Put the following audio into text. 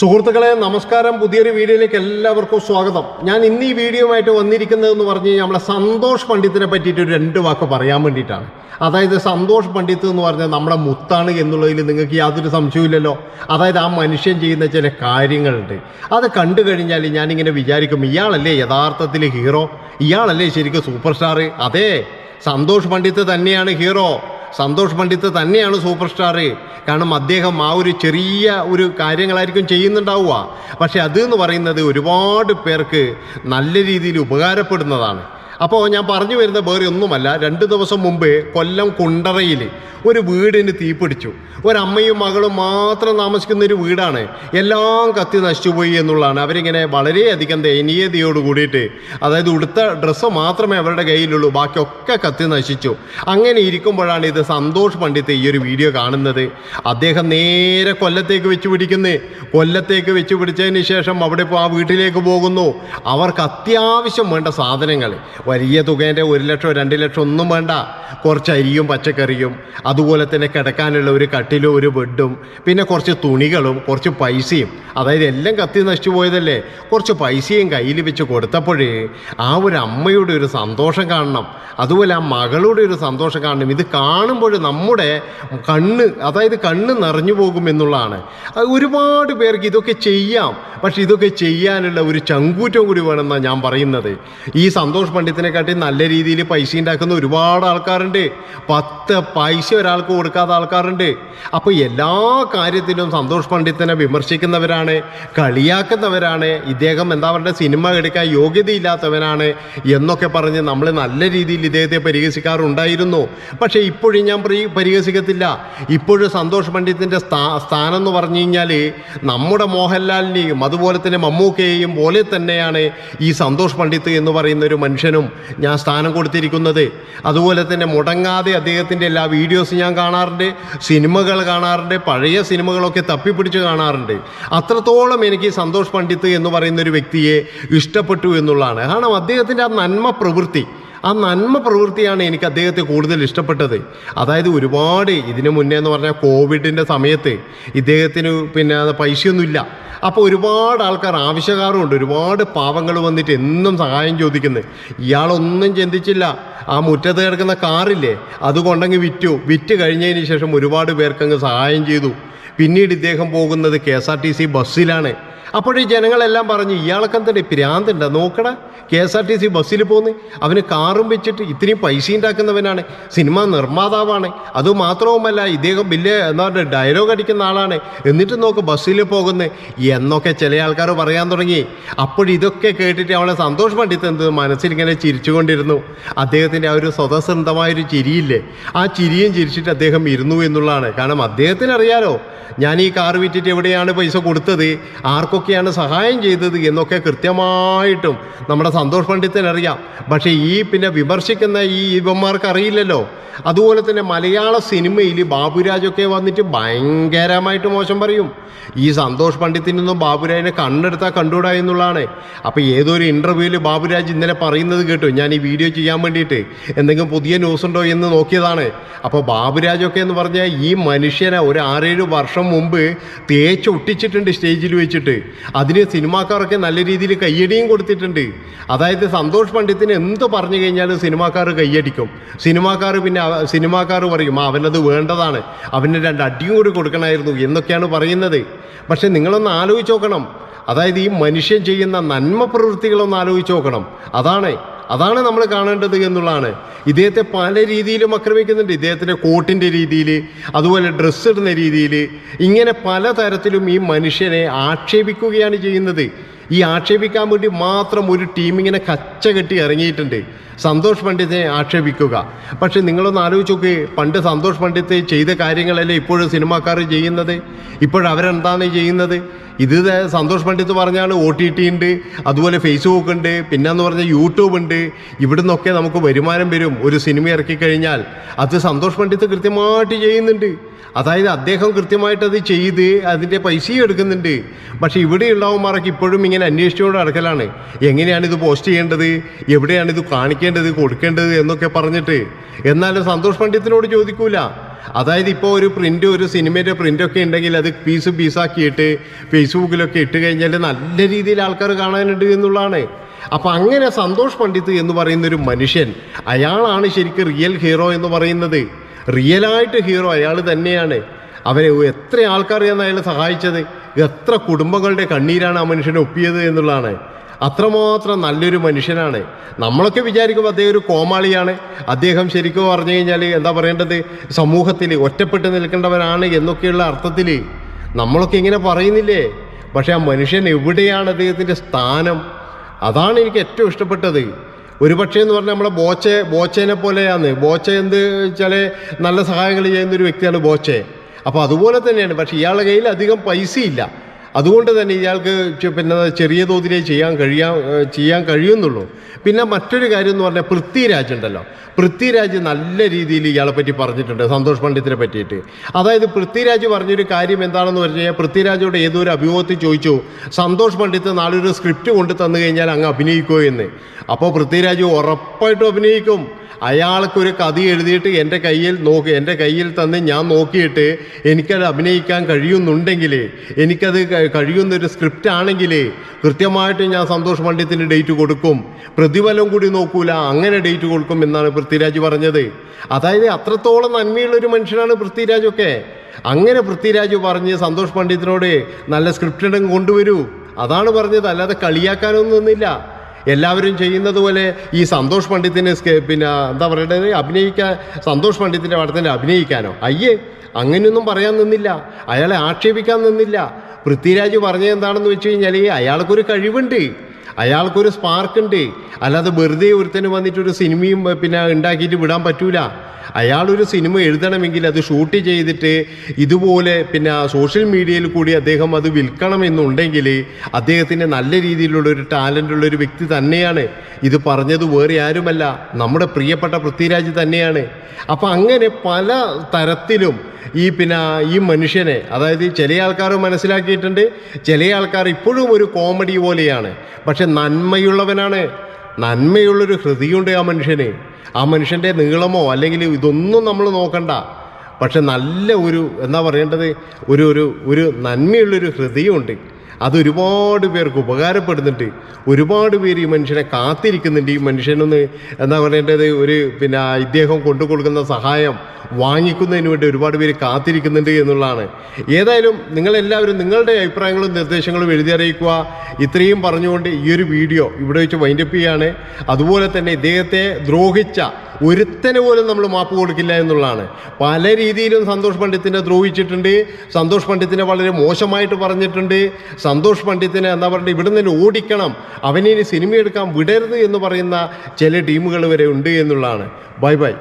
സുഹൃത്തുക്കളെ നമസ്കാരം. പുതിയൊരു വീഡിയോയിലേക്ക് എല്ലാവർക്കും സ്വാഗതം. ഞാൻ ഇന്ന് ഈ വീഡിയോയുമായിട്ട് വന്നിരിക്കുന്നതെന്ന് പറഞ്ഞു കഴിഞ്ഞാൽ നമ്മളെ സന്തോഷ് പണ്ഡിത്തിനെ പറ്റിയിട്ട് രണ്ട് വാക്ക് പറയാൻ വേണ്ടിയിട്ടാണ്. അതായത് സന്തോഷ് പണ്ഡിത്ത് എന്ന് പറഞ്ഞാൽ നമ്മുടെ മുത്താണ് എന്നുള്ളതിൽ നിങ്ങൾക്ക് യാതൊരു സംശയമില്ലല്ലോ അതായത് ആ മനുഷ്യൻ ചെയ്യുന്ന ചില കാര്യങ്ങളുണ്ട്. അത് കണ്ടു കഴിഞ്ഞാൽ ഞാനിങ്ങനെ വിചാരിക്കും ഇയാളല്ലേ യഥാർത്ഥത്തിൽ ഹീറോ ഇയാളല്ലേ ശരിക്കും സൂപ്പർ സ്റ്റാർ അതെ സന്തോഷ് പണ്ഡിത്ത് തന്നെയാണ് ഹീറോ സന്തോഷ് പണ്ഡിത്ത് തന്നെയാണ് സൂപ്പർ സ്റ്റാർ കാരണം അദ്ദേഹം ആ ഒരു ചെറിയ ഒരു കാര്യങ്ങളായിരിക്കും ചെയ്യുന്നുണ്ടാവുക. പക്ഷേ അത് എന്ന് പറയുന്നത് ഒരുപാട് പേർക്ക് നല്ല രീതിയിൽ ഉപകാരപ്പെടുന്നതാണ്. അപ്പോൾ ഞാൻ പറഞ്ഞു വരുന്ന വേറെ ഒന്നുമല്ല. രണ്ട് ദിവസം മുമ്പ് കൊല്ലം കുണ്ടറയിൽ ഒരു വീടിന് തീപിടിച്ചു ഒരമ്മയും മകളും മാത്രം താമസിക്കുന്ന ഒരു വീടാണ്. എല്ലാം കത്തി നശിച്ചുപോയി എന്നുള്ളതാണ്. അവരിങ്ങനെ വളരെയധികം ദയനീയതയോട് കൂടിയിട്ട് അതായത് ഉടുത്ത ഡ്രസ്സ് മാത്രമേ അവരുടെ കയ്യിലുള്ളൂ ബാക്കിയൊക്കെ കത്തി നശിച്ചു. അങ്ങനെ ഇരിക്കുമ്പോഴാണ് ഇത് സന്തോഷ് പണ്ഡിറ്റ് ഈ ഒരു വീഡിയോ കാണുന്നത്. അദ്ദേഹം നേരെ കൊല്ലത്തേക്ക് വെച്ച് പിടിക്കുന്നേ. കൊല്ലത്തേക്ക് വെച്ച് പിടിച്ചതിന് ശേഷം അവിടെ ഇപ്പോൾ ആ വീട്ടിലേക്ക് പോകുന്നു. അവർക്ക് അത്യാവശ്യം വേണ്ട സാധനങ്ങൾ. വലിയ തുകേന്റെ ഒരു ലക്ഷം രണ്ട് ലക്ഷം ഒന്നും വേണ്ട. കുറച്ച് അരിയും പച്ചക്കറിയും അതുപോലെ തന്നെ കിടക്കാനുള്ള ഒരു കട്ടിലും ഒരു ബെഡും പിന്നെ കുറച്ച് തുണികളും കുറച്ച് പൈസയും. അതായത് എല്ലാം കത്തി നശിച്ചു പോയതല്ലേ? കുറച്ച് പൈസയും കയ്യിൽ വെച്ച് കൊടുത്തപ്പോഴേ ആ ഒരു അമ്മയുടെ ഒരു സന്തോഷം കാണണം. അതുപോലെ ആ മകളുടെ ഒരു സന്തോഷം കാണണം. ഇത് കാണുമ്പോൾ നമ്മുടെ കണ്ണ് അതായത് കണ്ണ് നിറഞ്ഞു പോകും എന്നുള്ളതാണ്. ഒരുപാട് പേർക്ക് ഇതൊക്കെ ചെയ്യാം. പക്ഷെ ഇതൊക്കെ ചെയ്യാനുള്ള ഒരു ചങ്കൂറ്റം കൂടി വേണമെന്നാണ് ഞാൻ പറയുന്നത്. ഈ സന്തോഷ് പണ്ഡിത്തിനെക്കാട്ടി നല്ല രീതിയിൽ പൈസ ഉണ്ടാക്കുന്ന ഒരുപാട് ആൾക്കാരുണ്ട്. പത്ത് പൈസ ഒരാൾക്ക് കൊടുക്കാത്ത ആൾക്കാരുണ്ട്. അപ്പോൾ എല്ലാ കാര്യത്തിലും സന്തോഷ് പണ്ഡിത്തിനെ വിമർശിക്കുന്നവരാണ് കളിയാക്കുന്നവരാണ് ഇദ്ദേഹം എന്താ പറയുക സിനിമ എടുക്കാൻ യോഗ്യതയില്ലാത്തവനാണ് എന്നൊക്കെ പറഞ്ഞ് നമ്മൾ നല്ല രീതിയിൽ ഇദ്ദേഹത്തെ പരിഹസിക്കാറുണ്ടായിരുന്നു. പക്ഷേ ഇപ്പോഴും ഞാൻ പ്രി- പരിഹസിക്കത്തില്ല. ഇപ്പോഴും സന്തോഷ് പണ്ഡിത്തിന്റെ സ്ഥാ സ്ഥാനം എന്ന് പറഞ്ഞു കഴിഞ്ഞാൽ നമ്മുടെ മോഹൻലാലിനെയും അതുപോലെ തന്നെ മമ്മൂക്കയെയും പോലെ തന്നെയാണ് ഈ സന്തോഷ് പണ്ഡിത്ത് എന്ന് പറയുന്ന ഒരു മനുഷ്യനും ഞാൻ സ്ഥാനം കൊടുത്തിരിക്കുന്നത്. അതുപോലെ തന്നെ മുടങ്ങാതെ അദ്ദേഹത്തിന്റെ എല്ലാ വീഡിയോസ് ഞാൻ കാണാറുണ്ട്. സിനിമകൾ കാണാറുണ്ട്. പഴയ സിനിമകളൊക്കെ തപ്പിപ്പിടിച്ച് കാണാറുണ്ട്. അത്രത്തോളം എനിക്ക് സന്തോഷ് പണ്ഡിത്ത് എന്ന് പറയുന്ന ഒരു വ്യക്തിയെ ഇഷ്ടപ്പെട്ടു എന്നുള്ളതാണ്. കാരണം അദ്ദേഹത്തിന്റെ ആ നന്മ പ്രവൃത്തി ആ നന്മ പ്രവൃത്തിയാണ് എനിക്ക് അദ്ദേഹത്തെ കൂടുതൽ ഇഷ്ടപ്പെട്ടത്. അതായത് ഒരുപാട് ഇതിനു മുന്നേ എന്ന് പറഞ്ഞാൽ കോവിഡിന്റെ സമയത്ത് ഇദ്ദേഹത്തിന് പിന്നെ പൈസയൊന്നുമില്ല. അപ്പോൾ ഒരുപാട് ആൾക്കാർ ആവശ്യക്കാരുമുണ്ട് ഒരുപാട് പാവങ്ങൾ വന്നിട്ട് എന്നും സഹായം ചോദിക്കുന്നത് ഇയാളൊന്നും ചിന്തിച്ചില്ല. ആ മുറ്റത്ത് കിടക്കുന്ന കാറില്ലേ അതുകൊണ്ടങ്ങ് വിറ്റു. വിറ്റ് കഴിഞ്ഞതിന് ശേഷം ഒരുപാട് പേർക്കങ്ങ് സഹായം ചെയ്തു. പിന്നീട് ഇദ്ദേഹം പോകുന്നത് K S R T C ബസ്സിലാണ്. അപ്പോഴീ ജനങ്ങളെല്ലാം പറഞ്ഞ് ഇയാളൊക്കെ തന്നെ പ്രാന്തണ്ട നോക്കടാ K S R T C ബസ്സിൽ പോന്ന് അവന് കാറും വെച്ചിട്ട് ഇത്രയും പൈസ ഉണ്ടാക്കുന്നവനാണ്. സിനിമ നിർമ്മാതാവാണ്. അതുമാത്രവുമല്ല ഇദ്ദേഹം വലിയ എന്താ പറയുക ഡയലോഗ് അടിക്കുന്ന ആളാണ്. എന്നിട്ട് നോക്ക് ബസ്സിൽ പോകുന്നത് എന്നൊക്കെ ചില ആൾക്കാർ പറയാൻ തുടങ്ങി. അപ്പോഴിതൊക്കെ കേട്ടിട്ട് അവളെ സന്തോഷ് പണ്ഡിത്ത് എന്ത് മനസ്സിലിങ്ങനെ ചിരിച്ചുകൊണ്ടിരുന്നു. അദ്ദേഹത്തിന്റെ ആ ഒരു സ്വതസിദ്ധമായൊരു ചിരിയില്ലേ? ആ ചിരിയും ചിരിച്ചിട്ട് അദ്ദേഹം ഇരുന്നു എന്നുള്ളതാണ്. കാരണം അദ്ദേഹത്തിന് അറിയാലോ ഞാൻ ഈ കാർ വിറ്റിട്ട് എവിടെയാണ് പൈസ കൊടുത്തത്? ആർക്കൊക്കെയാണ് സഹായം ചെയ്തത് എന്നൊക്കെ കൃത്യമായിട്ടും നമ്മുടെ സന്തോഷ് പണ്ഡിത്തിനറിയാം പക്ഷേ ഈ പിന്നെ വിമർശിക്കുന്ന ഈ ഇവന്മാർക്ക് അറിയില്ലല്ലോ അതുപോലെ തന്നെ മലയാള സിനിമയിൽ ബാബുരാജൊക്കെ വന്നിട്ട് ഭയങ്കരമായിട്ട് മോശം പറയും. ഈ സന്തോഷ് പണ്ഡിത്തിനൊന്നും ബാബുരാജിനെ കണ്ണെടുത്താൽ കണ്ടുകൂടാ എന്നുള്ളതാണ്. അപ്പോൾ ഏതൊരു ഇന്റർവ്യൂവിൽ ബാബുരാജ് ഇന്നലെ പറയുന്നത് കേട്ടു. ഞാൻ ഈ വീഡിയോ ചെയ്യാൻ വേണ്ടിയിട്ട് എന്തെങ്കിലും പുതിയ ന്യൂസ് ഉണ്ടോ എന്ന് നോക്കിയതാണ്. അപ്പോൾ ബാബുരാജൊക്കെ എന്ന് പറഞ്ഞാൽ ഈ മനുഷ്യനെ ഒരു ആറേഴ് വർഷം മുമ്പ് തേച്ചൊട്ടിച്ചിട്ടുണ്ട് സ്റ്റേജിൽ വെച്ചിട്ട്. അതിന് സിനിമാക്കാരൊക്കെ നല്ല രീതിയിൽ കയ്യടിയും കൊടുത്തിട്ടുണ്ട്. അതായത് സന്തോഷ് പണ്ഡിത്തിന് എന്ത് പറഞ്ഞു കഴിഞ്ഞാൽ സിനിമാക്കാർ കയ്യടിക്കും. സിനിമാക്കാർ പിന്നെ സിനിമാക്കാർ പറയും "ആ, അവനത് വേണ്ടതാണ്. അവന് രണ്ട് അടിയും കൂടി കൊടുക്കണമായിരുന്നു എന്നൊക്കെയാണ് പറയുന്നത്. പക്ഷെ നിങ്ങളൊന്ന് ആലോചിച്ച് നോക്കണം. അതായത് ഈ മനുഷ്യൻ ചെയ്യുന്ന നന്മ പ്രവൃത്തികളൊന്ന് ആലോചിച്ച് നോക്കണം. അതാണ് അതാണ് നമ്മൾ കാണേണ്ടത് എന്നുള്ളതാണ്. ഇദ്ദേഹത്തെ പല രീതിയിലും ആക്രമിക്കുന്നുണ്ട്. ഇദ്ദേഹത്തിന്റെ കോട്ടിന്റെ രീതിയിൽ അതുപോലെ ഡ്രസ്സ് ഇടുന്ന രീതിയിൽ ഇങ്ങനെ പല തരത്തിലും ഈ മനുഷ്യനെ ആക്ഷേപിക്കുകയാണ് ചെയ്യുന്നത്. ഈ ആക്ഷേപിക്കാൻ വേണ്ടി മാത്രം ഒരു ടീം ഇങ്ങനെ കച്ച കെട്ടി ഇറങ്ങിയിട്ടുണ്ട്. സന്തോഷ് പണ്ഡിത്തിനെ ആക്ഷേപിക്കുക. പക്ഷെ നിങ്ങളൊന്ന് ആലോചിച്ച് നോക്ക് പണ്ട് സന്തോഷ് പണ്ഡിത്ത് ചെയ്ത കാര്യങ്ങളല്ലേ ഇപ്പോഴും സിനിമാക്കാർ ചെയ്യുന്നത്? ഇപ്പോഴവരെന്താണ് ചെയ്യുന്നത്? ഇത് സന്തോഷ് പണ്ഡിത്ത് പറഞ്ഞാണ് ഒ ടി ടി ഉണ്ട് അതുപോലെ ഫേസ്ബുക്ക് ഉണ്ട് പിന്നെന്ന് പറഞ്ഞാൽ യൂട്യൂബ് ഉണ്ട്. ഇവിടെ നിന്നൊക്കെ നമുക്ക് വരുമാനം വരും. ഒരു സിനിമ ഇറക്കി കഴിഞ്ഞാൽ അത് സന്തോഷ് പണ്ഡിത്ത് കൃത്യമായിട്ട് ചെയ്യുന്നുണ്ട്. അതായത് അദ്ദേഹം കൃത്യമായിട്ട് അത് ചെയ്ത് അതിന്റെ പൈസയും എടുക്കുന്നുണ്ട്. പക്ഷേ ഇവിടെ ഉള്ളവന്മാർക്ക് ഇപ്പോഴും ഇങ്ങനെ അന്വേഷിച്ചുകൊണ്ട് നടക്കലാണ്. എങ്ങനെയാണ് ഇത് പോസ്റ്റ് ചെയ്യേണ്ടത്? എവിടെയാണ് ഇത് കാണിക്കേണ്ടത് കൊടുക്കേണ്ടത് എന്നൊക്കെ പറഞ്ഞിട്ട്. എന്നാലും സന്തോഷ് പണ്ഡിത്തിനോട് ചോദിക്കൂല. അതായത് ഇപ്പോൾ ഒരു പ്രിന്റ് ഒരു സിനിമയുടെ പ്രിന്റൊക്കെ ഉണ്ടെങ്കിൽ അത് പീസ് പീസാക്കിയിട്ട് ഫേസ്ബുക്കിലൊക്കെ ഇട്ട് കഴിഞ്ഞാൽ നല്ല രീതിയിൽ ആൾക്കാർ കാണാനുണ്ട് എന്നുള്ളതാണ്. അപ്പം അങ്ങനെ സന്തോഷ് പണ്ഡിറ്റ് എന്ന് പറയുന്ന ഒരു മനുഷ്യൻ അയാളാണ് ശരിക്കും റിയൽ ഹീറോ എന്ന് പറയുന്നത്. റിയലായിട്ട് ഹീറോ അയാൾ തന്നെയാണ്. അവരെ എത്ര ആൾക്കാരെയാണ് അയാൾ സഹായിച്ചത്? എത്ര കുടുംബങ്ങളുടെ കണ്ണീരാണ് ആ മനുഷ്യനെ ഒപ്പിയത് എന്നുള്ളതാണ്. അത്രമാത്രം നല്ലൊരു മനുഷ്യനാണ്. നമ്മളൊക്കെ വിചാരിക്കും അദ്ദേഹം ഒരു കോമാളിയാണ്. അദ്ദേഹം ശരിക്കും പറഞ്ഞു കഴിഞ്ഞാൽ എന്താ പറയേണ്ടത്? സമൂഹത്തിൽ ഒറ്റപ്പെട്ട് നിൽക്കേണ്ടവനാണ് എന്നൊക്കെയുള്ള അർത്ഥത്തിൽ നമ്മളൊക്കെ ഇങ്ങനെ പറയുന്നില്ലേ? പക്ഷെ ആ മനുഷ്യൻ എവിടെയാണ് അദ്ദേഹത്തിന്റെ സ്ഥാനം? അതാണ് എനിക്ക് ഏറ്റവും ഇഷ്ടപ്പെട്ടത്. ഒരു പക്ഷേ എന്ന് പറഞ്ഞാൽ നമ്മളെ ബോച്ചെ ബോച്ചേനെ പോലെയാണ്. ബോച്ച എന്ത് വെച്ചാൽ നല്ല സഹായങ്ങൾ ചെയ്യുന്ന ഒരു വ്യക്തിയാണ് ബോച്ചെ. അപ്പോൾ അതുപോലെ തന്നെയാണ്. പക്ഷേ ഇയാളുടെ കയ്യിൽ അധികം പൈസയില്ല. അതുകൊണ്ട് തന്നെ ഇയാൾക്ക് പിന്നെ ചെറിയ തോതിലേ ചെയ്യാൻ കഴിയാ ചെയ്യാൻ കഴിയുന്നുള്ളൂ. പിന്നെ മറ്റൊരു കാര്യം എന്ന് പറഞ്ഞാൽ പൃഥ്വിരാജ് ഉണ്ടല്ലോ. പൃഥ്വിരാജ് നല്ല രീതിയിൽ ഇയാളെ പറ്റി പറഞ്ഞിട്ടുണ്ട് സന്തോഷ് പണ്ഡിത്തിനെ പറ്റിയിട്ട്. അതായത് പൃഥ്വിരാജ് പറഞ്ഞൊരു കാര്യം എന്താണെന്ന് പറഞ്ഞു കഴിഞ്ഞാൽ പൃഥ്വിരാജോട് ഏതോ ഒരു അഭിമുഖത്തിൽ ചോദിച്ചു സന്തോഷ് പണ്ഡിത്ത് നാളെ ഒരു സ്ക്രിപ്റ്റ് കൊണ്ടു തന്നു കഴിഞ്ഞാൽ അങ്ങ് അഭിനയിക്കുമോ എന്ന്? അപ്പോൾ പൃഥ്വിരാജ് ഉറപ്പായിട്ടും അഭിനയിക്കും. അയാൾക്കൊരു കഥ എഴുതിയിട്ട് എന്റെ കയ്യിൽ നോക്കി എന്റെ കയ്യിൽ തന്ന് ഞാൻ നോക്കിയിട്ട് എനിക്കത് അഭിനയിക്കാൻ കഴിയുന്നുണ്ടെങ്കിൽ എനിക്കത് കഴിയുന്നൊരു സ്ക്രിപ്റ്റ് ആണെങ്കിൽ കൃത്യമായിട്ട് ഞാൻ സന്തോഷ് പണ്ഡിത്തിന് ഡേറ്റ് കൊടുക്കും. പ്രതിഫലം കൂടി നോക്കൂല അങ്ങനെ ഡേറ്റ് കൊടുക്കും എന്നാണ് പൃഥ്വിരാജ് പറഞ്ഞത്. അതായത് അത്രത്തോളം നന്മയുള്ളൊരു മനുഷ്യനാണ് പൃഥ്വിരാജൊക്കെ അങ്ങനെ പൃഥ്വിരാജ് പറഞ്ഞ് സന്തോഷ് പണ്ഡിത്തിനോട് നല്ല സ്ക്രിപ്റ്റ് കൊണ്ടുവരൂ. അതാണ് പറഞ്ഞത് അല്ലാതെ കളിയാക്കാനൊന്നും നിന്നില്ല. എല്ലാവരും ചെയ്യുന്നത് പോലെ ഈ സന്തോഷ് പണ്ഡിത്തിനെ പിന്നെ എന്താ പറയേണ്ടത് അഭിനയിക്കാൻ സന്തോഷ് പണ്ഡിത്തിന്റെ പടത്തിൽ അഭിനയിക്കാനോ? അയ്യേ അങ്ങനെയൊന്നും പറയാൻ നിന്നില്ല. അയാളെ ആക്ഷേപിക്കാൻ നിന്നില്ല. പൃഥ്വിരാജ് പറഞ്ഞത് എന്താണെന്ന് വെച്ച് കഴിഞ്ഞാൽ അയാൾക്കൊരു കഴിവുണ്ട്. അയാൾക്കൊരു സ്പാർക്ക് ഉണ്ട്. അല്ലാതെ വെറുതെ ഒരുത്തന് വന്നിട്ടൊരു സിനിമയും പിന്നെ ഉണ്ടാക്കിയിട്ട് വിടാൻ പറ്റൂല. അയാളൊരു സിനിമ എഴുതണമെങ്കിൽ അത് ഷൂട്ട് ചെയ്തിട്ട് ഇതുപോലെ പിന്നെ സോഷ്യൽ മീഡിയയിൽ കൂടി അദ്ദേഹം അത് വിൽക്കണമെന്നുണ്ടെങ്കിൽ അദ്ദേഹത്തിന് നല്ല രീതിയിലുള്ള ഒരു ടാലന്റ് ഉള്ള ഒരു വ്യക്തി തന്നെയാണ്. ഇത് പറഞ്ഞത് വേറെ ആരുമല്ല. നമ്മുടെ പ്രിയപ്പെട്ട പൃഥ്വിരാജ് തന്നെയാണ്. അപ്പം അങ്ങനെ പല തരത്തിലും ഈ പിന്നെ ഈ മനുഷ്യനെ അതായത് ചില ആൾക്കാർ മനസ്സിലാക്കിയിട്ടുണ്ട് ചില ആൾക്കാർ ഇപ്പോഴും ഒരു കോമഡി പോലെയാണ്. പക്ഷെ നന്മയുള്ളവനാണ്. നന്മയുള്ളൊരു ഹൃദയമുണ്ട് ആ മനുഷ്യന്. ആ മനുഷ്യന്റെ നീളമോ അല്ലെങ്കിൽ ഇതൊന്നും നമ്മൾ നോക്കണ്ട. പക്ഷെ നല്ല ഒരു എന്താ പറയേണ്ടത്? ഒരു ഒരു ഒരു നന്മയുള്ളൊരു ഹൃദയമുണ്ട്. അത് ഒരുപാട് പേർക്ക് ഉപകാരപ്പെടുന്നുണ്ട്. ഒരുപാട് പേര് ഈ മനുഷ്യനെ കാത്തിരിക്കുന്നുണ്ട്. ഈ മനുഷ്യനൊന്ന് എന്താ പറയേണ്ടത്? ഒരു പിന്നെ ഇദ്ദേഹം കൊണ്ടു കൊടുക്കുന്ന സഹായം വാങ്ങിക്കുന്നതിന് വേണ്ടി ഒരുപാട് പേര് കാത്തിരിക്കുന്നുണ്ട് എന്നുള്ളതാണ്. ഏതായാലും നിങ്ങളെല്ലാവരും നിങ്ങളുടെ അഭിപ്രായങ്ങളും നിർദ്ദേശങ്ങളും എഴുതി അറിയിക്കുക. ഇത്രയും പറഞ്ഞുകൊണ്ട് ഈ ഒരു വീഡിയോ ഇവിടെ വെച്ച് വൈൻഡപ്പ് ചെയ്യാണ്. അതുപോലെ തന്നെ ഇദ്ദേഹത്തെ ദ്രോഹിച്ച ഒരുത്തന് പോലും നമ്മൾ മാപ്പ് കൊടുക്കില്ല എന്നുള്ളതാണ്. പല രീതിയിലും സന്തോഷ് പണ്ഡിത്തിനെ ദ്രോഹിച്ചിട്ടുണ്ട്. സന്തോഷ് പണ്ഡിത്തിനെ വളരെ മോശമായിട്ട് പറഞ്ഞിട്ടുണ്ട്. സന്തോഷ് പണ്ഡിത്തിനെ എന്താ പറയുക ഇവിടെ നിന്ന് ഓടിക്കണം. അവനെ ഇനി സിനിമ എടുക്കാൻ വിടരുത് എന്ന് പറയുന്ന ചില ടീമുകൾ വരെ ഉണ്ട് എന്നുള്ളതാണ്. Bye bye.